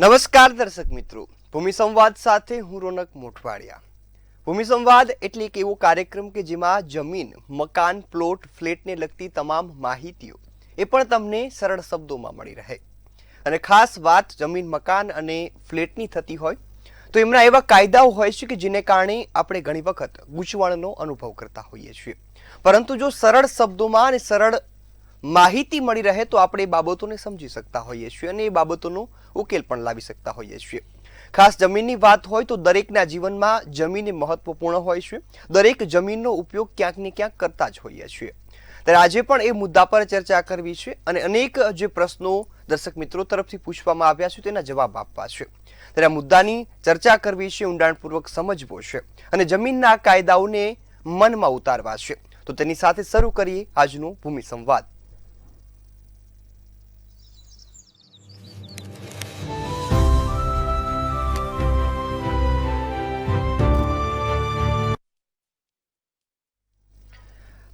નમસ્કાર દર્શક મિત્રો. ભૂમિ સંવાદ સાથે હું રોનક મોઠવાડિયા ભૂમિ સંવાદ એટલે એક એવો કાર્યક્રમ કે જેમાં જમીન, મકાન, પ્લોટ, ફ્લેટને લગતી તમામ માહિતીઓ એ પણ તમને સરળ શબ્દોમાં મળી રહે. અને ખાસ વાત જમીન, મકાન અને ફ્લેટની થતી હોય, તો એમના એવા કાયદાઓ હોય છે કે જેને કારણે આપણે ઘણી વખત ગૂંચવણનો અનુભવ કરતા હોઈએ છીએ. પરંતુ જો સરળ શબ્દોમાં અને સરળ માહિતી મળી રહે તો આપણે એ બાબતોને સમજી શકતા હોઈએ છીએ અને એ બાબતોનો ઉકેલ પણ લાવી શકતા હોઈએ છીએ. ખાસ જમીનની વાત હોય તો દરેકના જીવનમાં જમીન મહત્વપૂર્ણ હોય છે. દરેક જમીનનો ઉપયોગ ક્યાંક ને ક્યાંક કરતા જ હોઈએ છીએ. ત્યારે આજે પણ એ મુદ્દા પર ચર્ચા કરવી છે અને અનેક જે પ્રશ્નો દર્શક મિત્રો તરફથી પૂછવામાં આવ્યા છે તેના જવાબ આપવા છે. ત્યારે આ મુદ્દાની ચર્ચા કરવી છે, ઊંડાણપૂર્વક સમજવો છે અને જમીનના કાયદાઓને મનમાં ઉતારવા છે. તો તેની સાથે શરૂ કરીએ આજનો ભૂમિ સંવાદ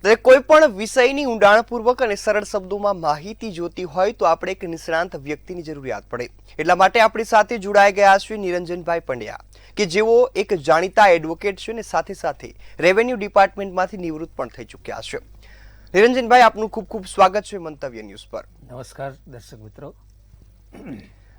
ત્યારે કોઈ પણ વિષયની ઊંડાણપૂર્વક અને સરળ શબ્દોમાં માહિતી જોતી હોય તો આપણે એક નિષ્ણાંત વ્યક્તિની જરૂરિયાત પડે. એટલા માટે આપણી સાથે જોડાઈ ગયા છે નિરંજનભાઈ પંડ્યા, કે જેઓ એક જાણીતા એડવોકેટ છે અને સાથે સાથે રેવન્યુ ડિપાર્ટમેન્ટમાંથી નિવૃત્ત પણ થઈ ચૂક્યા છે. નિરંજનભાઈ, આપનું ખૂબ ખૂબ સ્વાગત છે મંતવ્ય ન્યૂઝ પર. નમસ્કાર દર્શક મિત્રો.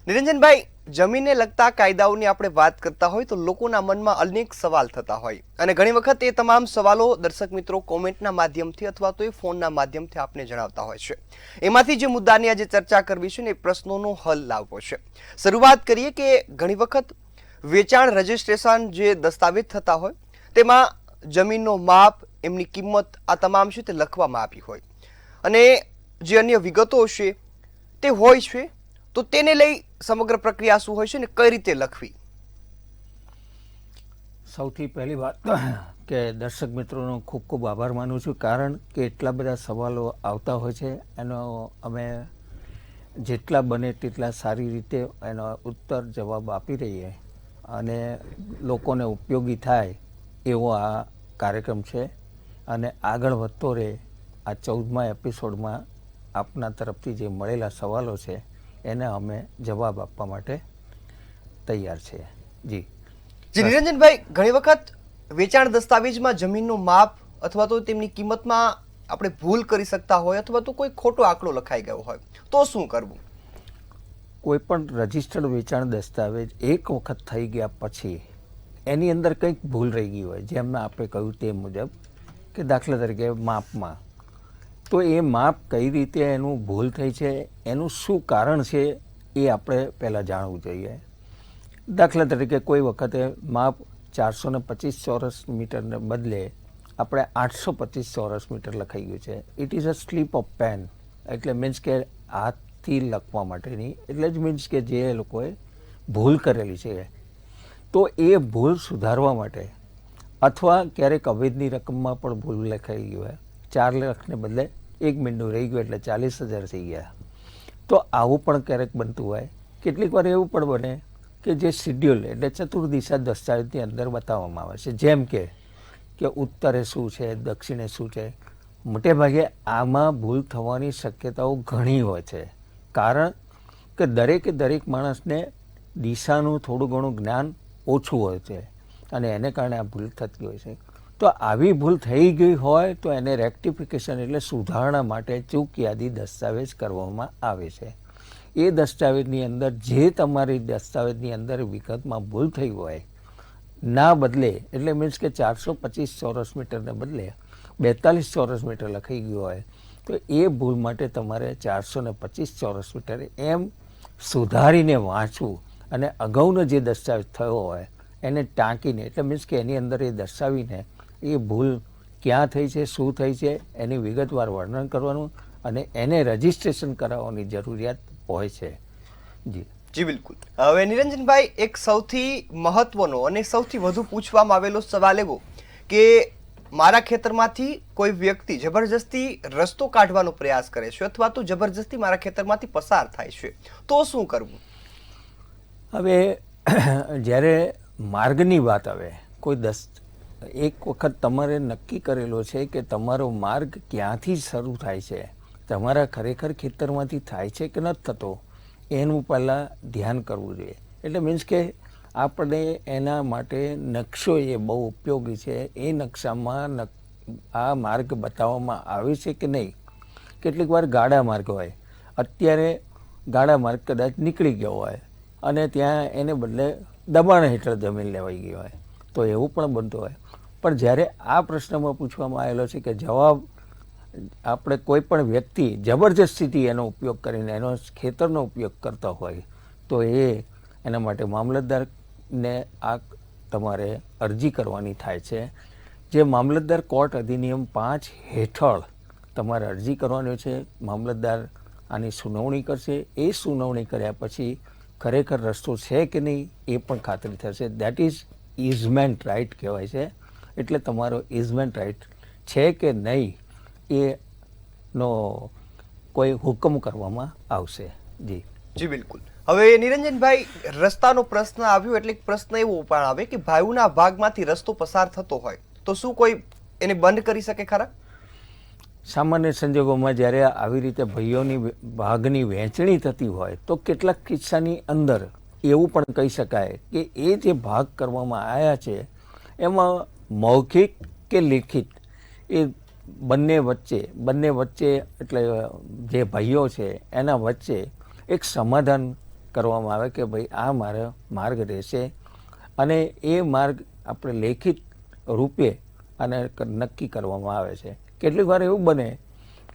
નિરંજનભાઈ, જમીનને લગતા કાયદાઓની આપણે વાત કરતા હોય તો લોકોના મનમાં અનેક સવાલ થતા હોય. અને ઘણી વખત એ તમામ સવાલો દર્શક મિત્રો કોમેન્ટના માધ્યમથી અથવા તો એ ફોનના માધ્યમથી આપને જણાવતા હોય છે. એમાંથી જે મુદ્દાની આજે ચર્ચા કરવી છે ને એ પ્રશ્નોનો હલ લાવવો છે. શરૂઆત કરીએ કે ઘણી વખત વેચાણ રજિસ્ટ્રેશન જે દસ્તાવેજ થતા હોય, તેમાં જમીનનો માપ, એમની કિંમત, આ તમામ છે તે લખવામાં આવી હોય. અને જે અન્ય વિગતો છે તે હોય છે, તો તેને લઈ સમગ્ર પ્રક્રિયા શું હોય છે ને કઈ રીતે લખવી? સૌથી પહેલી વાત કે દર્શક મિત્રોનો ખૂબ ખૂબ આભાર માનું છું, કારણ કે એટલા બધા સવાલો આવતા હોય છે. એનો અમે જેટલા બને તેટલા સારી રીતે એનો ઉત્તર જવાબ આપી રહીએ અને લોકોને ઉપયોગી થાય એવો આ કાર્યક્રમ છે. અને આગળ વધતો રહે આ ચૌદમા એપિસોડમાં આપના તરફથી જે મળેલા સવાલો છે એને અમે જવાબ આપવા માટે તૈયાર છીએ. જી. જી નિરંજનભાઈ ઘણી વખત વેચાણ દસ્તાવેજમાં જમીનનું માપ અથવા તો તેમની કિંમતમાં આપણે ભૂલ કરી શકતા હોય અથવા તો કોઈ ખોટો આંકડો લખાઈ ગયો હોય તો શું કરવું? કોઈ પણ રજિસ્ટર્ડ વેચાણ દસ્તાવેજ એક વખત થઈ ગયા પછી એની અંદર કંઈક ભૂલ રહી ગઈ હોય જેમ આપણે કહ્યું તે મુજબ કે દાખલા તરીકે માપમાં. તો એ માપ કઈ રીતે એનું ભૂલ થઈ છે, એનું શું કારણ છે એ આપણે પહેલાં જાણવું જોઈએ. દાખલા તરીકે કોઈ વખતે માપ ચારસો ને પચીસ ચોરસ મીટરને બદલે આપણે આઠસો પચીસ ચોરસ મીટર લખાઈ ગયું છે. It is a slip of pen એટલે મીન્સ કે હાથથી લખવા માટેની. એટલે જ મીન્સ કે જે લોકોએ ભૂલ કરેલી છે. તો એ ભૂલ સુધારવા માટે અથવા ક્યારેક અવેજની રકમમાં પણ ભૂલ લખાઈ ગયું હોય. ચાર લાખને બદલે એક મિનિટનું રહી ગયું એટલે ચાલીસ હજાર થઈ ગયા. તો આવું પણ ક્યારેક બનતું હોય. કેટલીક વાર એવું પણ બને કે જે શિડ્યુલ એટલે ચતુર્દિશા દસ્તાવેજની અંદર બતાવવામાં આવે છે. જેમ કે કે ઉત્તરે શું છે, દક્ષિણે શું છે? મોટે ભાગે આમાં ભૂલ થવાની શક્યતાઓ ઘણી હોય છે. કારણ કે દરેકે દરેક માણસને દિશાનું થોડું ઘણું જ્ઞાન ઓછું હોય છે અને એને કારણે આ ભૂલ થતી હોય છે. તો આવી ભૂલ થઈ ગઈ હોય તો એને રેક્ટિફિકેશન એટલે સુધારણા માટે ચૂક યાદી દસ્તાવેજ કરવામાં આવે છે. એ દસ્તાવેજની અંદર જે તમારી દસ્તાવેજની અંદર વિગતમાં ભૂલ થઈ હોય, ના બદલે, એટલે મીન્સ કે ચારસો પચીસ ચોરસ મીટરને બદલે બેતાલીસ ચોરસ મીટર લખાઈ ગયું હોય, તો એ ભૂલ માટે તમારે ચારસો ને પચીસ ચોરસ મીટર એમ સુધારીને વાંચવું અને અગાઉનો જે દસ્તાવેજ થયો હોય એને ટાંકીને, એટલે મીન્સ કે એની અંદર એ દર્શાવીને એ ભૂલ ક્યાં થઈ છે શું થઈ છે એની વિગતવાર વર્ણન કરવાનું અને એને રજિસ્ટ્રેશન કરાવવાની જરૂરિયાત હોય છે. જી. જી બિલકુલ. હવે નિરંજનભાઈ એક સૌથી મહત્વનો અને સૌથી વધુ પૂછવામાં આવેલો સવાલ એવો કે મારા ખેતરમાંથી કોઈ વ્યક્તિ જબરજસ્તી રસ્તો કાઢવાનો પ્રયાસ કરે છે અથવા તો જબરજસ્તી મારા ખેતરમાંથી પસાર થાય છે તો શું કરવું? હવે જ્યારે માર્ગની વાત આવે કોઈ દસ એક વખત તમારે નક્કી કરેલો છે કે તમારો માર્ગ ક્યાંથી શરૂ થાય છે? તમારા ખરેખર ખેતરમાંથી થાય છે કે નથી થતો? એનું પહેલાં ધ્યાન કરવું જોઈએ. એટલે મીન્સ કે આપણે એના માટે નકશો એ બહુ ઉપયોગી છે. એ નકશામાં નક- આ માર્ગ બતાવવામાં આવે છે કે નહીં? કેટલીક વાર ગાડા માર્ગ હોય. અત્યારે ગાડા માર્ગ કદાચ નીકળી ગયો હોય અને ત્યાં એને બદલે દબાણ હેઠળ જમીન લેવાઈ ગઈ હોય. તો એવું પણ બનતું હોય. પણ જ્યારે આ પ્રશ્નમાં પૂછવામાં આવેલો છે કે જવાબ આપણે કોઈ પણ વ્યક્તિ જબરજસ્તીથી એનો ઉપયોગ કરીને, એનો ખેતરનો ઉપયોગ કરતા હોય, તો એ એના માટે મામલતદારને આ તમારે અરજી કરવાની થાય છે. જે મામલતદાર કોર્ટ અધિનિયમ પાંચ હેઠળ તમારે અરજી કરવાની છે, મામલતદાર આની સુનાવણી કરશે. એ સુનાવણી કર્યા પછી ખરેખર રસ્તો છે કે નહીં એ પણ ખાતરી થશે. દેટ ઇઝ ઇઝમેન્ટ રાઇટ કહેવાય છે. એટલે તમારો ઇઝમેન્ટ રાઇટ છે કે નહીં એનો કોઈ હુકમ કરવામાં આવશે. જી. જી બિલકુલ. હવે નિરંજનભાઈ રસ્તાનો પ્રશ્ન આવ્યો એટલે એક પ્રશ્ન એવો પણ આવે કે ભાઈઓના ભાગમાંથી રસ્તો પસાર થતો હોય તો શું કોઈ એને બંધ કરી શકે ખરા? સામાન્ય સંજોગોમાં જ્યારે આવી રીતે ભાઈઓની ભાગની વહેંચણી થતી હોય તો કેટલાક કિસ્સાની અંદર એવું પણ કહી શકાય કે એ જે ભાગ કરવામાં આવ્યા છે એમાં મૌખિક કે લેખિત? એ બંને વચ્ચે બંને વચ્ચે એટલે જે ભાઈઓ છે, એના વચ્ચે એક સમાધાન કરવામાં આવે કે ભાઈ આ મારો માર્ગ રહેશે અને એ માર્ગ આપણે લેખિત રૂપે અને નક્કી કરવામાં આવે છે. કેટલીક વાર એવું બને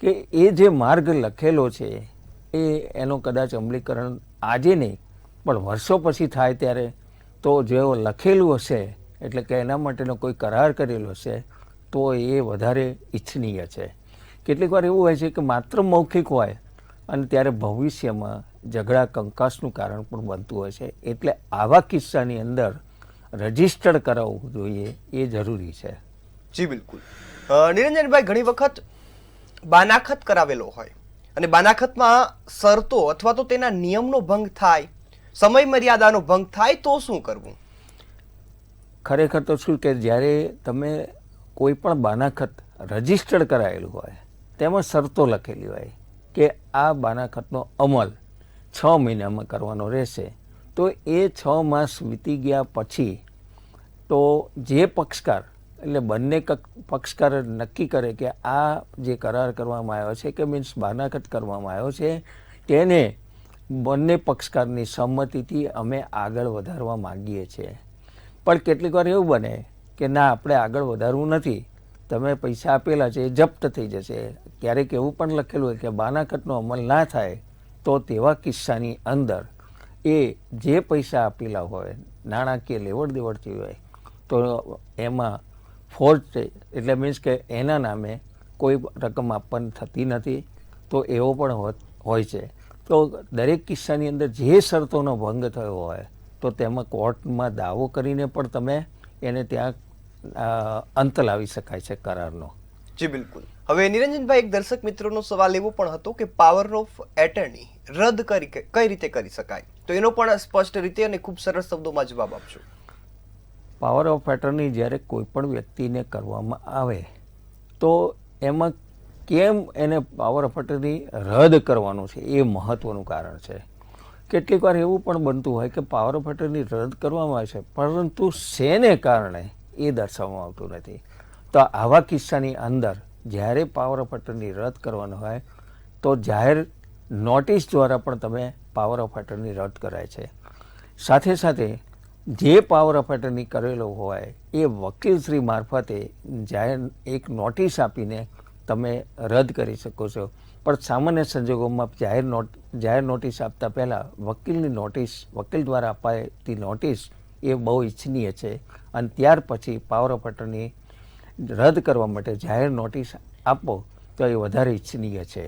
કે એ જે માર્ગ લખેલો છે, એ એનો કદાચ અમલીકરણ આજે નહીં, પણ વર્ષો પછી થાય ત્યારે તો જેઓ લખેલું હશે એટલે કે એના માટેનો કોઈ કરાર કરેલો છે, તો એ વધારે ઈચ્છનીય છે. કેટલીક વાર એવું હોય છે કે માત્ર મૌખિક હોય અને ત્યારે ભવિષ્યમાં ઝઘડા, કંકાસનું કારણ પણ બનતું હોય છે. એટલે આવા કિસ્સાની અંદર રજીસ્ટર્ડ કરાવવું જોઈએ, એ જરૂરી છે. જી બિલકુલ. નિરંજનભાઈ, ઘણી વખત બાનાખત કરાવેલો હોય અને બાનાખતમાં શરતો અથવા તો તેના નિયમનો ભંગ થાય સમય મર્યાદાનો ભંગ થાય તો શું કરવું? ખરેખર તો શું કે જ્યારે તમે કોઈ પણ બાનાખત રજીસ્ટર્ડ કરાયેલું હોય, તેમાં શરતો લખેલી હોય કે આ બાનાખતનો અમલ છ મહિનામાં કરવાનો રહેશે, તો એ છ માસ વીતી ગયા પછી તો જે પક્ષકાર, એટલે બંને પક્ષકાર નક્કી કરે કે આ જે કરાર કરવામાં આવ્યો છે કે મીન્સ બાનાખત કરવામાં આવ્યો છે, તેને બંને પક્ષકારની સંમતિથી અમે આગળ વધારવા માગીએ છીએ. પણ કેટલીક વાર એવું બને કે ના, આપણે આગળ વધારવું નથી. તમે પૈસા આપેલા છે, એ જપ્ત થઈ જશે. ક્યારેક એવું પણ લખેલું હોય કે બાનાકટનો અમલ ના થાય તો તેવા કિસ્સાની અંદર એ જે પૈસા આપેલા હોય, નાણાકીય લેવડ દેવડથી હોય, તો એમાં ફોર્જ એટલે મીન્સ કે એના નામે કોઈ રકમ આપવાની થતી નથી, તો એવો પણ હોય છે. તો દરેક કિસ્સાની અંદર જે શરતોનો ભંગ થયો હોય તો તેમાં કોર્ટમાં દાવો કરીને પણ તમે એને ત્યાં અંત લાવી શકાય છે કરારનો. જી બિલકુલ. હવે નિરંજનભાઈ એક દર્શક મિત્રોનો સવાલ એવો પણ હતો કે પાવર ઓફ એટર્ની રદ કરી કઈ રીતે કરી શકાય? તો એનો પણ સ્પષ્ટ રીતે અને ખૂબ સરળ શબ્દોમાં જવાબ આપશો પાવર ઓફ એટર્ની જ્યારે કોઈ પણ વ્યક્તિને કરવામાં આવે તો એમાં કેમ એને પાવર ઓફ એટર્ની રદ કરવાનું છે એ મહત્વનું કારણ છે. કેટલીક વાર એવું પણ બનતું હોય કે પાવર ઓફ એટર્ની રદ કરવામાં આવે છે, પરંતુ શેને કારણે એ દર્શાવવામાં આવતું નથી? તો આવા કિસ્સાની અંદર જ્યારે પાવર ઓફ એટર્ની રદ કરવાનો હોય, તો જાહેર નોટિસ દ્વારા પણ તમે પાવર ઓફ એટર્ની રદ કરાય છે. સાથે સાથે જે પાવર ઓફ એટર્ની કરેલો હોય, એ વકીલશ્રી મારફતે જાહેર એક નોટિસ આપીને તમે રદ કરી શકો છો. પણ સામાન્ય સંજોગોમાં જાહેર નોટ જાહેર નોટિસ આપતા પહેલાં વકીલની નોટિસ વકીલ દ્વારા અપાતી નોટિસ એ બહુ ઈચ્છનીય છે. અને ત્યાર પછી પાવર ઓફ એટર્ની રદ કરવા માટે જાહેર નોટિસ આપો તો એ વધારે ઈચ્છનીય છે.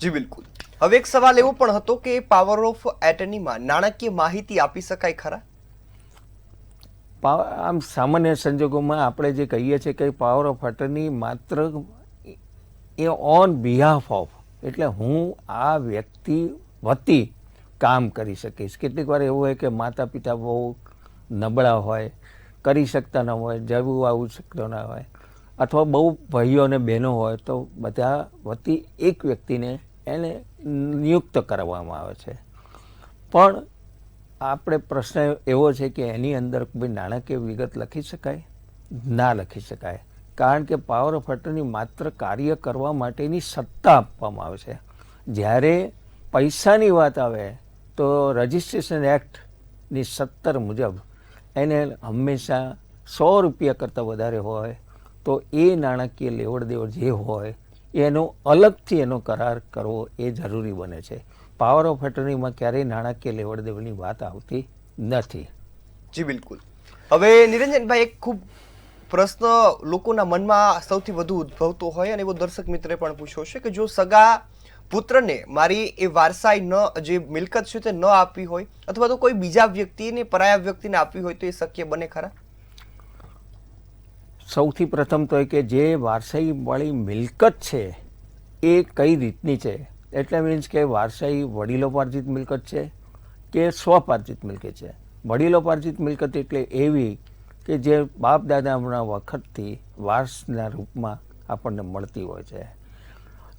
જી બિલકુલ. હવે એક સવાલ એવો પણ હતો કે પાવર ઓફ એટર્નીમાં નાણાકીય માહિતી આપી શકાય ખરા? પાવ- આમ સામાન્ય સંજોગોમાં આપણે જે કહીએ છીએ કે પાવર ઓફ અટર્ની માત્ર એ ઓન બિહાફ ઓફ એટલે હું આ વ્યક્તિ વતી કામ કરી શકીશ. કેટલીક વાર એવું હોય કે માતા પિતા બહુ નબળા હોય, કરી શકતા ન હોય, જવું આવું શકતો ન હોય, અથવા બહુ ભાઈઓ અને બહેનો હોય, તો બધા વતી એક વ્યક્તિને એને નિયુક્ત કરવામાં આવે છે. પણ આપણે પ્રશ્ન એવો છે કે એની અંદર કોઈ નાણાકીય વિગત લખી શકાય? ના લખી શકાય. કારણ કે પાવર ઓફ અટર્ની માત્ર કાર્ય કરવા માટેની સત્તા આપવામાં આવે છે. જ્યારે પૈસાની વાત આવે, તો રજિસ્ટ્રેશન એક્ટની સત્તર મુજબ એને હંમેશા સો રૂપિયા કરતાં વધારે હોય, તો એ નાણાકીય લેવડ દેવડ જે હોય, એનો અલગથી એનો કરાર કરવો એ જરૂરી બને છે. પાવર ઓફ એટર્નીમાં ક્યારેય નાણાકીય લેવડ દેવડની વાત આવતી નથી. જી, બિલકુલ. હવે નિરંજનભાઈ, એક ખૂબ પ્રશ્ન લોકોના મનમાં સૌથી વધુ ઉદ્ભવતો હોય અને એવો દર્શક મિત્રે પણ પૂછ્યો છે કે જો સગા પુત્રને મારી એ વારસાઈ ન, જે મિલકત છે તે ન આપવી હોય અથવા તો કોઈ બીજા વ્યક્તિને, પરાયા વ્યક્તિને આપવી હોય તો એ શક્ય બને ખરા? સૌથી પ્રથમ તો એ કે જે વારસાઈવાળી મિલકત છે એ કઈ રીતની છે? એટલે મીન્સ કે વારસાઈ વડીલોપાર્જિત મિલકત છે કે સ્વપાર્જિત મિલકત છે? વડીલોપાર્જિત મિલકત એટલે એવી કે જે બાપ દાદાના વખતથી વારસના રૂપમાં આપણને મળતી હોય છે.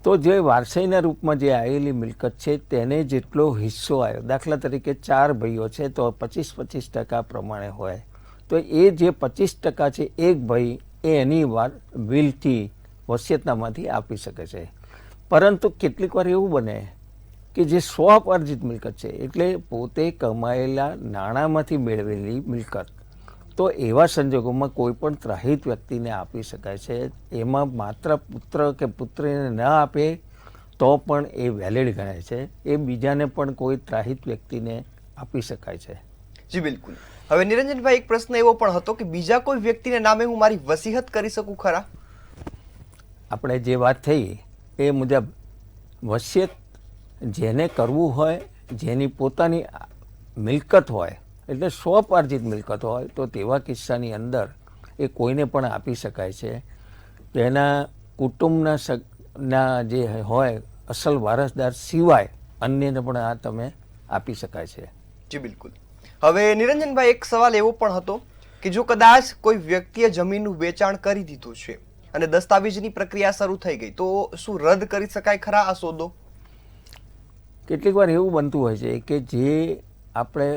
તો જે વારસાઈના રૂપમાં જે આવેલી મિલકત છે તેને જેટલો હિસ્સો આવ્યો, દાખલા તરીકે ચાર ભાઈઓ છે તો પચીસ પચીસ ટકા પ્રમાણે હોય. તો એ જે પચીસ ટકા છે એક ભાઈ એ એની વાર વિલથી વસિયતનામાંથી આપી શકે છે. પરંતુ કેટલીક વાર એવું બને કે જે સ્વપાર્જિત મિલકત છે, એટલે પોતે કમાયેલા નાણાંમાંથી મેળવેલી મિલકત. તો એવા સંજોગોમાં કોઈ પણ ત્રાહિત વ્યક્તિને આપી શકાય છે. એમાં માત્ર પુત્ર કે પુત્રીને ન આપે તો પણ એ વેલિડ ગણાય છે. એ બીજાને પણ કોઈ ત્રાહિત વ્યક્તિને આપી શકાય છે. જી બિલકુલ. હવે નિરંજનભાઈ એક પ્રશ્ન એવો પણ હતો કે બીજા કોઈ વ્યક્તિને નામે હું મારી વસીહત કરી શકું ખરા? આપણે જે વાત થઈ એ મુજબ વસિયત જેને કરવું હોય જેની પોતાની મિલકત હોય એટલે સ્વપાર્જિત મિલકત હોય તો તેવા કિસ્સાની અંદર એ કોઈને પણ આપી શકાય છે. તેના કુટુંબના ના જે હોય અસલ વારસદાર સિવાય અન્યને પણ આ તમે આપી શકાય છે. જી બિલકુલ. હવે નિરંજનભાઈ એક સવાલ એવો પણ હતો કે જો કદાચ કોઈ વ્યક્તિએ જમીનનું વેચાણ કરી દીધું છે અને દસ્તાવેજની પ્રક્રિયા શરૂ થઈ ગઈ તો શું રદ કરી શકાય ખરા આ સોદો? કેટલીક વાર એવું બનતું હોય છે કે જે આપણે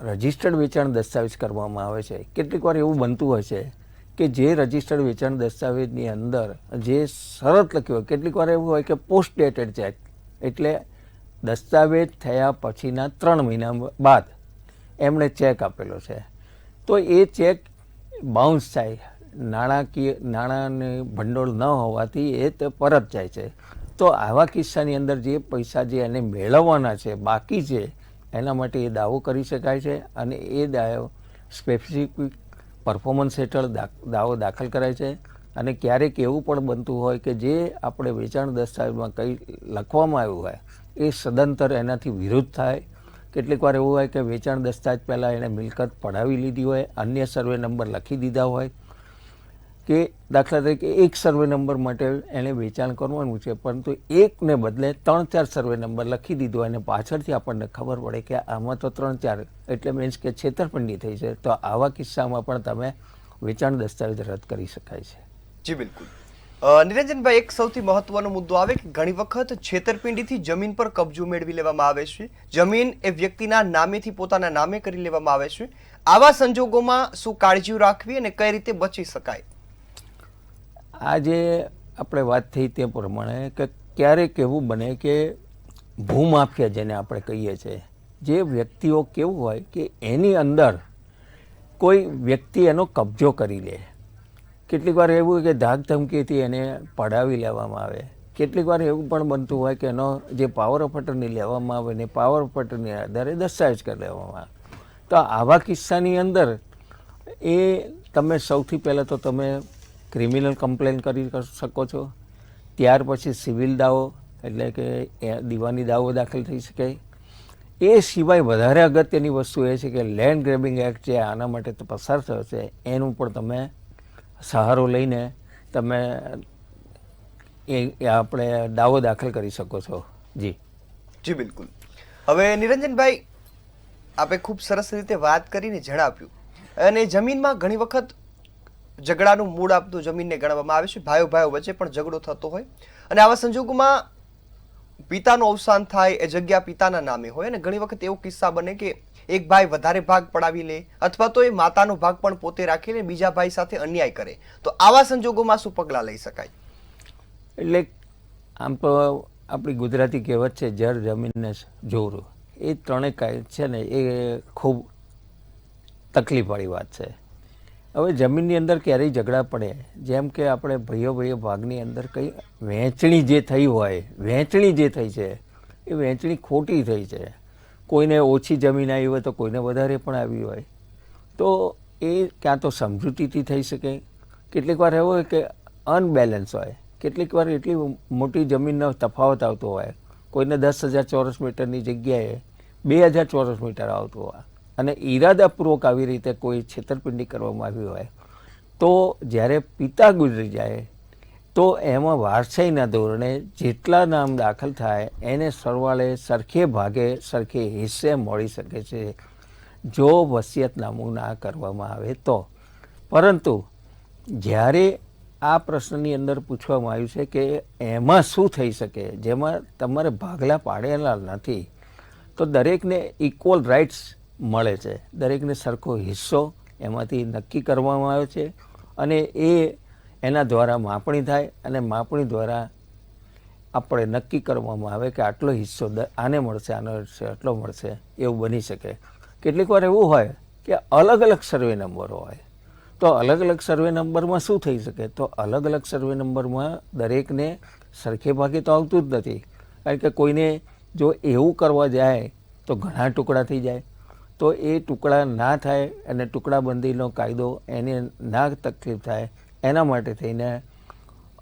રજિસ્ટર્ડ વેચાણ દસ્તાવેજ કરવામાં આવે છે. કેટલીક વાર એવું બનતું હોય છે કે જે રજિસ્ટર્ડ વેચાણ દસ્તાવેજની અંદર જે શરત લખ્યું હોય, કેટલીક વાર એવું હોય કે પોસ્ટ ડેટેડ ચેક, એટલે દસ્તાવેજ થયા પછીના ત્રણ મહિના બાદ એમણે ચેક આપેલો છે. તો એ ચેક બાઉન્સ થાય. નાણાકીય, નાણાંને ભંડોળ ન હોવાથી એ તે પરત જાય છે. તો આવા કિસ્સાની અંદર જે પૈસા જે એને મેળવવાના છે, બાકી છે એના માટે એ દાવો કરી શકાય છે અને એ દાવો સ્પેસિફિક પરફોર્મન્સ હેઠળ દાવો દાખલ કરાય છે અને ક્યારેક એવું પણ બનતું હોય કે જે આપણે વેચાણ દસ્તાવેજમાં કંઈ લખવામાં આવ્યું હોય, એ સદંતર એનાથી વિરુદ્ધ થાય. કેટલીક વાર એવું હોય કે વેચાણ દસ્તાવેજ પહેલાં એણે મિલકત પડાવી લીધી હોય, અન્ય સર્વે નંબર લખી દીધા હોય કે દાખલા તરીકે એક સર્વે નંબર માટે એણે વેચાણ કરવાનું છે, પરંતુ એકને બદલે ત્રણ ચાર સર્વે નંબર લખી દીધો અને પાછળથી આપણને ખબર પડે કે આમાં તો ત્રણ ચાર એટલે મીન્સ કે છેતરપિંડી થઈ છે. તો આવા કિસ્સામાં પણ તમે વેચાણ દસ્તાવેજ રદ કરી શકાય છે. જી, બિલકુલ. નિરંજનભાઈ, એક સૌથી મહત્વનો મુદ્દો આવે કે ઘણી વખત છેતરપિંડીથી જમીન પર કબજો મેળવી લેવામાં આવે છે. જમીન એ વ્યક્તિના નામેથી પોતાના નામે કરી લેવામાં આવે છે. આવા સંજોગોમાં શું કાળજી રાખવી અને કઈ રીતે બચી શકાય? આ જે આપણે વાત થઈ તે પ્રમાણે કે ક્યારેક એવું બને કે ભૂમાફિયા જેને આપણે કહીએ છીએ જે વ્યક્તિઓ કેવું હોય કે એની અંદર કોઈ વ્યક્તિ એનો કબજો કરી લે. કેટલીક વાર એવું હોય કે ધાક ધમકીથી એને પડાવી લેવામાં આવે. કેટલીક વાર એવું પણ બનતું હોય કે એનો જે પાવર ઓફ અટર્ની લેવામાં આવે ને પાવર ઓફ અટર્ની આધારે દસ્તાવેજ કરી લેવામાં આવે. તો આવા કિસ્સાની અંદર એ તમે સૌથી પહેલાં તો તમે ક્રિમિનલ કમ્પ્લેન કરી શકો છો. ત્યાર પછી સિવિલ દાવો, એટલે કે દીવાની દાવો દાખલ થઈ શકે. એ સિવાય વધારે અગત્યની વસ્તુ એ છે કે લેન્ડ ગ્રેબિંગ એક્ટ જે આના માટે પસાર થયો છે, એનું પણ તમે સહારો લઈને તમે એ આપણે દાવો દાખલ કરી શકો છો. જી. જી, બિલકુલ. હવે નિરંજનભાઈ, આપે ખૂબ સરસ રીતે વાત કરીને જણાવ્યું. અને જમીનમાં ઘણી વખત ઝઘડાનું મૂળ આપતું જમીનને ગણવામાં આવે છે. ભાઈઓ ભાઈઓ વચ્ચે પણ ઝઘડો થતો હોય. અને આવા સંજોગોમાં પિતાનું અવસાન થાય એ જગ્યા પિતાના નામે હોય. અને ઘણી વખત એવો કિસ્સા બને કે એક ભાઈ વધારે ભાગ પડાવી લે અથવા તો એ માતાનો ભાગ પણ પોતે રાખીને બીજા ભાઈ સાથે અન્યાય કરે. તો આવા સંજોગોમાં શું પગલાં લઈ શકાય? એટલે આમ તો આપણી ગુજરાતી કહેવત છે, જર જમીનને જોરું. એ ત્રણેય છે ને, એ ખૂબ તકલીફવાળી વાત છે. હવે જમીનની અંદર ક્યારેય ઝઘડા પડે. જેમ કે આપણે ભાઈઓ ભાઈઓ ભાગની અંદર કંઈ વહેંચણી જે થઈ હોય, વહેંચણી જે થઈ છે, એ વહેંચણી ખોટી થઈ છે. કોઈને ઓછી જમીન આવી હોય તો કોઈને વધારે પણ આવી હોય. તો એ ક્યાં તો સમજૂતીથી થઈ શકે. કેટલીક વાર એવું હોય કે અનબેલેન્સ હોય. કેટલીક વાર એટલી મોટી જમીનનો તફાવત આવતો હોય. કોઈને દસ હજાર ચોરસ મીટરની જગ્યાએ બે હજાર ચોરસ મીટર આવતું હોય. અને ઈરાદાપૂર્વક આવી રીતે કોઈ છેતરપિંડી કરવામાં આવી હોય, તો જ્યારે પિતા ગુજરી જાય, તો એમાં વારસાઈના ધોરણે જેટલા નામ દાખલ થાય, એને સરવાળે સરખે ભાગે, સરખે હિસ્સે મળી શકે છે, જો વસિયતનામું ના કરવામાં આવે તો. પરંતુ જ્યારે આ પ્રશ્નની અંદર પૂછવામાં આવ્યું છે કે એમાં શું થઈ શકે, જેમાં તમારે ભાગલા પાડેલા નથી, તો દરેકને ઇક્વલ રાઇટ્સ મળે છે. દરેકને સરખો હિસ્સો એમાંથી નક્કી કરવામાં આવે છે અને એ એના દ્વારા માપણી થાય અને માપણી દ્વારા આપણે નક્કી કરવામાં આવે કે આટલો હિસ્સો આને મળશે, આનો હિસ્સો આટલો મળશે, એવું બની શકે. કેટલીક વાર એવું હોય કે અલગ અલગ સર્વે નંબરો હોય. તો અલગ અલગ સર્વે નંબરમાં શું થઈ શકે? તો અલગ અલગ સર્વે નંબરમાં દરેકને સરખે ભાગે તો આવતું જ નથી. કારણ કે કોઈને જો એવું કરવા જાય તો ઘણા ટુકડા થઈ જાય. તો એ ટુકડા ના થાય અને ટુકડાબંધીનો કાયદો એને ના તકલીફ થાય, એના માટે થઈને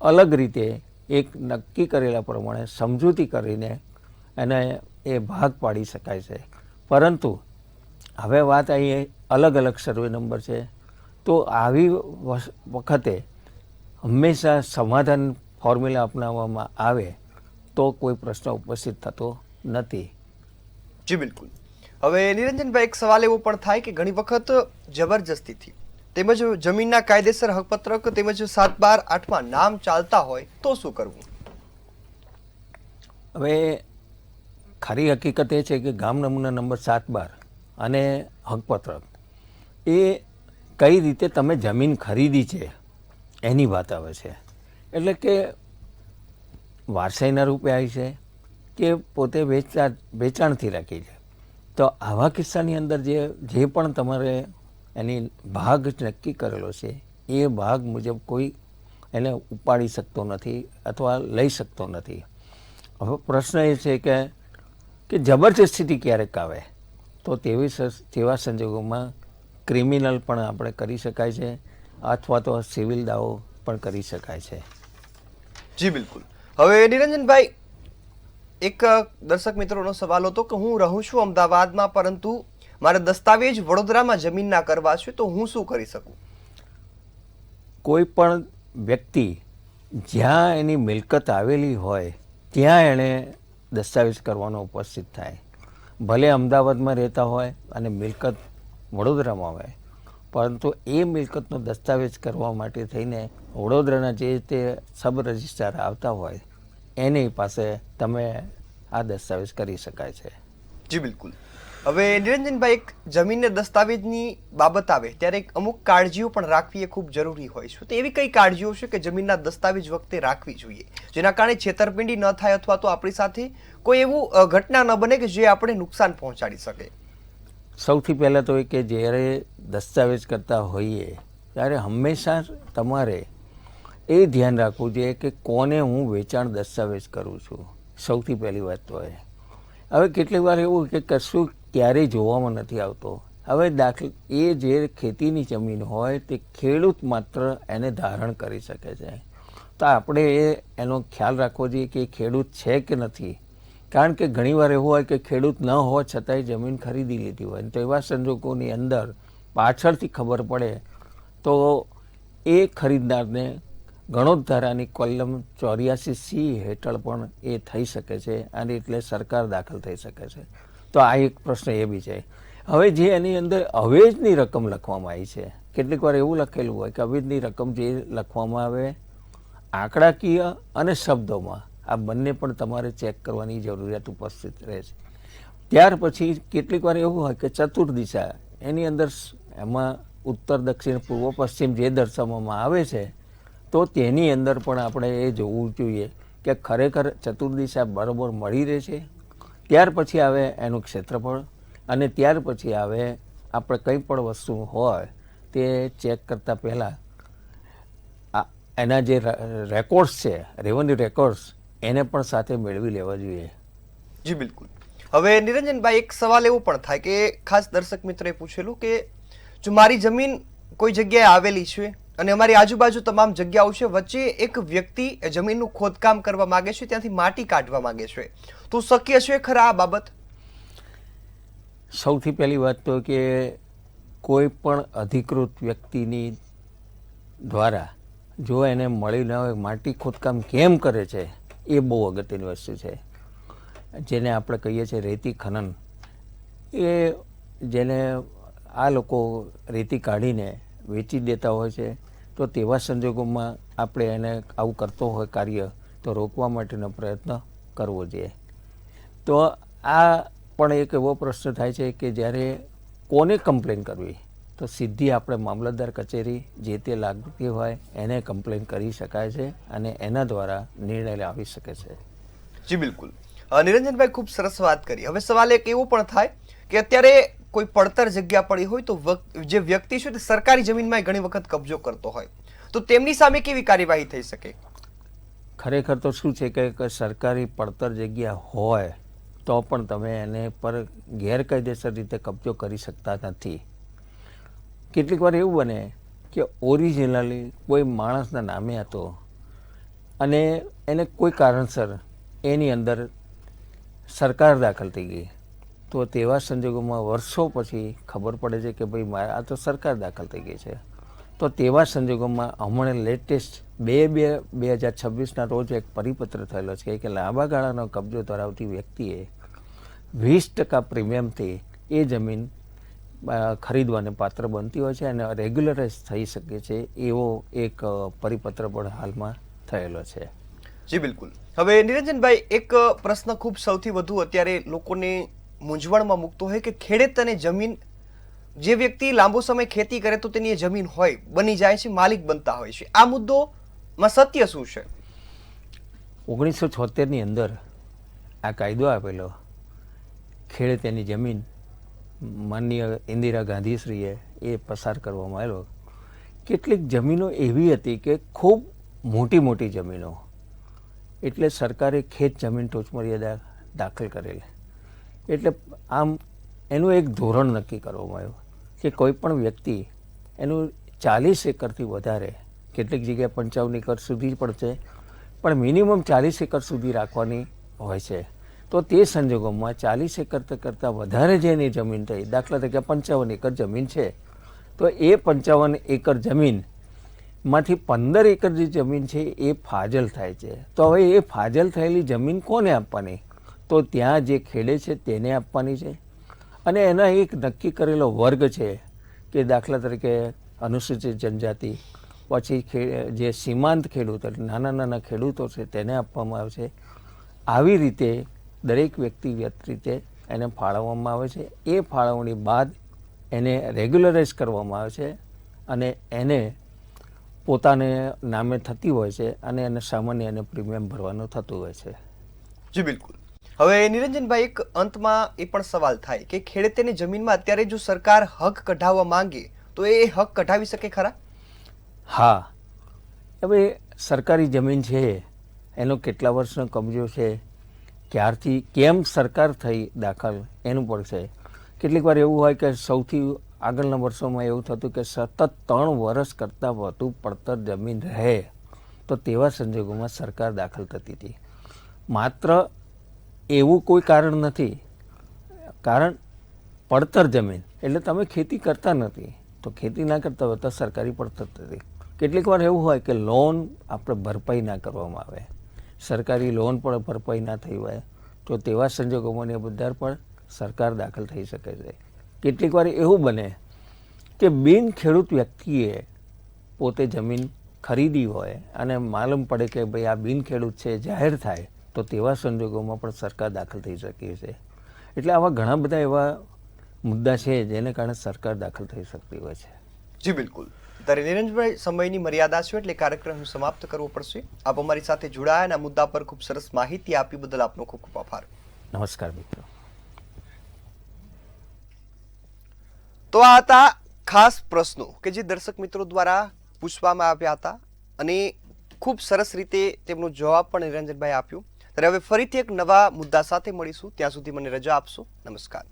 અલગ રીતે એક નક્કી કરેલા પ્રમાણે સમજૂતી કરીને એને એ ભાગ પાડી શકાય છે. પરંતુ હવે વાત અહીં અલગ અલગ સર્વે નંબર છે. તો આવી વખતે હંમેશા સમાધાન ફોર્મ્યુલા અપનાવવામાં આવે તો કોઈ પ્રશ્ન ઉપસ્થિત થતો નથી. જી, બિલકુલ. હવે નિરંજનભાઈ, એક સવાલ એવો પણ થાય કે ઘણી વખત જબરજસ્તીથી તેમજ જમીનના કાયદેસર હકપત્રક તેમજ સાત બાર આઠમાં નામ ચાલતા હોય તો શું કરવું? હવે ખરી હકીકત એ છે કે ગામ નમૂના નંબર સાત બાર અને હકપત્રક એ કઈ રીતે તમે જમીન ખરીદી છે એની વાત આવે છે. એટલે કે વારસાઈના રૂપે આવી છે કે પોતે વેચતા વેચાણથી રાખી છે. તો આવા કિસ્સાની અંદર જે જે પણ તમારે એની ભાગ નક્કી કરેલો છે, એ ભાગ મુજબ કોઈ એને ઉપાડી શકતો નથી અથવા લઈ શકતો નથી. હવે પ્રશ્ન એ છે કે કે જબરજસ્તીથી ક્યારેક આવે, તો તેવી તેવા સંજોગોમાં ક્રિમિનલ પણ આપણે કરી શકાય છે, અથવા તો સિવિલ દાવો પણ કરી શકાય છે. જી, બિલકુલ. હવે નિરંજનભાઈ એક દર્શક મિત્રોનો સવાલ હતો કે હું રહું છું અમદાવાદમાં, પરંતુ મારે દસ્તાવેજ વડોદરામાં જમીનના કરવા છે, તો હું શું કરી શકું? કોઈ પણ વ્યક્તિ જ્યાં એની મિલકત આવેલી હોય, ત્યાં એણે દસ્તાવેજ કરવાનો ઉપસ્થિત થાય. ભલે અમદાવાદમાં રહેતા હોય અને મિલકત વડોદરામાં હોય, પરંતુ એ મિલકતનો દસ્તાવેજ કરવા માટે થઈને વડોદરાના જે તે સબ રજિસ્ટ્રાર આવતા હોય એની પાસે તમે આ દસ્તાવેજ કરી શકાય છે. જી બિલકુલ. હવે નિરંજનભાઈ એક જમીનને દસ્તાવેજની બાબત આવે ત્યારે એક અમુક કાળજીઓ પણ રાખવી એ ખૂબ જરૂરી હોય છે. તો એવી કઈ કાળજીઓ છે કે જમીનના દસ્તાવેજ વખતે રાખવી જોઈએ? જેના કારણે છેતરપિંડી ન થાય અથવા તો આપણી સાથે કોઈ એવું ઘટના ન બને કે જે આપણે નુકસાન પહોંચાડી શકે? સૌથી પહેલાં તો એ કે જ્યારે દસ્તાવેજ કરતા હોઈએ ત્યારે હંમેશા તમારે એ ધ્યાન રાખવું જોઈએ કે કોને હું વેચાણ દસ્તાવેજ કરું છું. સૌથી પહેલી વાત તો એ. હવે કેટલીક વાર એવું કે કશું ક્યારેય જોવામાં નથી આવતો. હવે દાખલ, એ જે ખેતીની જમીન હોય તે ખેડૂત માત્ર એને ધારણ કરી શકે છે. તો આપણે એનો ખ્યાલ રાખવો જોઈએ કે ખેડૂત છે કે નથી. કારણ કે ઘણીવાર એવું હોય કે ખેડૂત ન હોવા છતાંય જમીન ખરીદી લીધી હોય. તો એવા સંજોગોની અંદર પાછળથી ખબર પડે તો એ ખરીદનારને ગણોત ધારાની કોલમ ચોર્યાસી સી હેઠળ પણ એ થઈ શકે છે અને એટલે સરકાર દાખલ થઈ શકે છે. તો આ એક પ્રશ્ન એ બી છે. હવે જે એની અંદર અવેજની રકમ લખવામાં આવી છે. કેટલીક વાર એવું લખેલું હોય કે અવેજની રકમ જે લખવામાં આવે આંકડાકીય અને શબ્દોમાં, આ બંને પણ તમારે ચેક કરવાની જરૂરિયાત ઉપસ્થિત રહે છે. ત્યાર પછી કેટલીક વાર એવું હોય કે ચતુર્દિશા એની અંદર એમાં ઉત્તર, દક્ષિણ, પૂર્વ, પશ્ચિમ જે દર્શાવવામાં આવે છે તો તેની અંદર પણ આપણે એ જોવું જોઈએ કે ખરેખર ચતુર્દિશા બરાબર મળી રહે છે ત્યાર પછી આવે એનું ક્ષેત્રફળ અને ત્યાર પછી આવે આપણે કંઈ પણ વસ્તુ હોય તે ચેક કરતાં પહેલાં એના જે રેકોર્ડ્સ છે, રેવન્યુ રેકોર્ડ્સ, એને પણ સાથે મેળવી લેવા જોઈએ. જી, બિલકુલ. હવે નિરંજનભાઈ, એક સવાલ એવો પણ થાય કે ખાસ દર્શક મિત્રએ પૂછેલું કે જો મારી જમીન કોઈ જગ્યાએ આવેલી છે અને અમારી આજુબાજુ તમામ જગ્યાઓ છે, વચ્ચે એક વ્યક્તિ જમીનનું ખોદકામ કરવા માંગે છે, ત્યાંથી માટી કાઢવા માંગે છે. તો શક્ય છે ખરા આ બાબત? સૌથી પહેલી વાત તો કે કોઈ પણ અધિકૃત વ્યક્તિની દ્વારા જો એને મળી ન હોય, માટી ખોદકામ કેમ કરે છે, એ બહુ અગત્યની વસ્તુ છે. જેને આપણે કહીએ છીએ રેતી ખનન, એ જેને આ લોકો રેતી કાઢીને વેચી દેતા હોય છે તો તેવા સંજોગોમાં આપણે એને આવું કરતો હોય કાર્ય, તો રોકવા માટેનો પ્રયત્ન કરવો જોઈએ. તો આ પણ એક એવો પ્રશ્ન થાય છે કે જ્યારે કોને કમ્પ્લેન કરવી, તો સીધી આપણે મામલતદાર કચેરી જે તે લાગતી હોય એને કમ્પ્લેન કરી શકાય છે અને એના દ્વારા નિર્ણય લાવી શકે છે. જી બિલકુલ. નિરંજનભાઈ ખૂબ સરસ વાત કરી. હવે સવાલ એક એવો પણ થાય કે અત્યારે કોઈ પડતર જગ્યા પડી હોય તો જે વ્યક્તિ છે તે સરકારી જમીનમાં ઘણી વખત કબજો કરતો હોય. તો તેમની સામે કેવી કાર્યવાહી થઈ શકે? ખરેખર તો શું છે કે સરકારી પડતર જગ્યા હોય, તો પણ તમે એને પર ગેરકાયદેસર રીતે કબજો કરી શકતા નથી. કેટલીક વાર એવું બને કે ઓરિજિનલી કોઈ માણસના નામે હતો અને એને કોઈ કારણસર એની અંદર સરકાર દાખલ થઈ ગઈ. તો તેવા સંજોગોમાં વર્ષો પછી ખબર પડે છે કે ભાઈ મારે આ તો સરકાર દાખલ થઈ ગઈ છે. તો તેવા સંજોગોમાં હમણાં લેટેસ્ટ બે બે બે હજાર છવ્વીસના રોજ એક પરિપત્ર થયેલો છે કે લાંબા ગાળાનો કબજો ધરાવતી વ્યક્તિએ વીસ ટકા પ્રીમિયમથી એ જમીન ખરીદવાને પાત્ર બનતી હોય છે અને રેગ્યુલરાઇઝ થઈ શકે છે એવો એક પરિપત્ર પણ હાલમાં થયેલો છે. જી, બિલકુલ. હવે નિરંજનભાઈ, એક પ્રશ્ન ખૂબ સૌથી વધુ અત્યારે લોકોને મૂંઝવણમાં મૂકતો હોય કે ખેડૂત અને જમીન, જે વ્યક્તિ લાંબો સમય ખેતી કરે તો તેની જમીન હોય, બની જાય છે, માલિક બનતા હોય છે. આ મુદ્દો માં સત્ય શું છે? ઓગણીસો છોતેરની અંદર આ કાયદો આપેલો ખેડે તેની જમીન, માનનીય ઇન્દિરા ગાંધીશ્રીએ એ પસાર કરવામાં આવ્યો કેટલીક જમીનો એવી હતી કે ખૂબ મોટી મોટી જમીનો, એટલે સરકારે ખેત જમીન ટોચમર્યાદા દાખલ કરેલી. એટલે આમ એનું એક ધોરણ નક્કી કરવામાં આવ્યું કે કોઈ પણ વ્યક્તિ એનું ચાલીસ એકરથી વધારે, કેટલીક જગ્યાએ પંચાવન એકર સુધી પણ છે, પણ મિનિમમ ચાલીસ એકર સુધી રાખવાની હોય છે. તો તે સંજોગોમાં ચાલીસ એકર કરતાં વધારે જેની જમીન થઈ, દાખલા તરીકે પંચાવન એકર જમીન છે, તો એ પંચાવન એકર જમીનમાંથી પંદર એકર જે જમીન છે એ ફાજલ થાય છે. તો હવે એ ફાજલ થયેલી જમીન કોને આપવાની? તો ત્યાં જે ખેડે છે તેને આપવાની છે. અને એના એક નક્કી કરેલો વર્ગ છે કે દાખલા તરીકે અનુસૂચિત જનજાતિ, પછી જે સીમાંત ખેડૂત એટલે નાના નાના ખેડૂતો છે તેને આપવામાં આવે છે. આવી રીતે દરેક વ્યક્તિગત રીતે એને ફાળવવામાં આવે છે. એ ફાળવણી બાદ એને રેગ્યુલરાઇઝ કરવામાં આવે છે અને એને પોતાને નામે થતી હોય છે અને એને સામાન્ય એને પ્રીમિયમ ભરવાનું થતું હોય છે. જી, બિલકુલ. હવે નિરંજનભાઈ, એક અંતમાં એ પણ સવાલ થાય કે ખેડૂતની જમીનમાં અત્યારે જો સરકાર હક કઢાવવા માંગે, તો એ હક કઢાવી શકે ખરા? હા. હવે સરકારી જમીન છે, એનો કેટલા વર્ષનો કબજો છે, ક્યારથી કેમ સરકાર થઈ દાખલ, એનું પણ છે. કેટલીક વાર એવું હોય કે સૌથી આગળના વર્ષોમાં એવું થતું કે સતત ત્રણ વર્ષ કરતાં વધુ પડતર જમીન રહે, તો તેવા સંજોગોમાં સરકાર દાખલ થતી હતી. માત્ર એવું કોઈ કારણ નથી. કારણ પડતર જમીન. એટલે તમે ખેતી કરતા નથી. તો ખેતી ના કરતા હોય તો સરકારી પડતર નથી. કેટલીક વાર એવું હોય કે લોન આપણે ભરપાઈ ના કરવામાં આવે. સરકારી લોન પણ ભરપાઈ ના થઈ હોય. તો તેવા સંજોગોમાં બધા પણ સરકાર દાખલ થઈ શકે છે. કેટલીક વાર એવું બને કે બિન ખેડૂત વ્યક્તિએ પોતે જમીન ખરીદી હોય અને માલુમ પડે કે ભાઈ આ બિન ખેડૂત છે, જાહેર થાય. તો તેવા સંજોગોમાં પણ સરકાર દાખલ થઈ શકે છે. એટલે આવા ઘણા બધા એવા મુદ્દા છે જેને કારણે સરકાર દાખલ થઈ શકતી હોય છે. જી બિલકુલ. ત્યારે નિરંજનભાઈ સમયની મર્યાદા છે એટલે કાર્યક્રમ સમાપ્ત કરવો પડશે. આપ અમારી સાથે જોડાયા અને મુદ્દા પર ખૂબ સરસ માહિતી આપી બદલ આપનો ખૂબ ખૂબ આભાર. નમસ્કાર મિત્રો. તો આ હતા ખાસ પ્રશ્નો કે જે દર્શક મિત્રો દ્વારા પૂછવામાં આવ્યા હતા અને ખૂબ સરસ રીતે તેમનો જવાબ પણ નિરંજનભાઈ આપ્યો. ત્યારે હવે ફરીથી એક નવા મુદ્દા સાથે મળીશું. ત્યાં સુધી મને રજા આપશો. નમસ્કાર.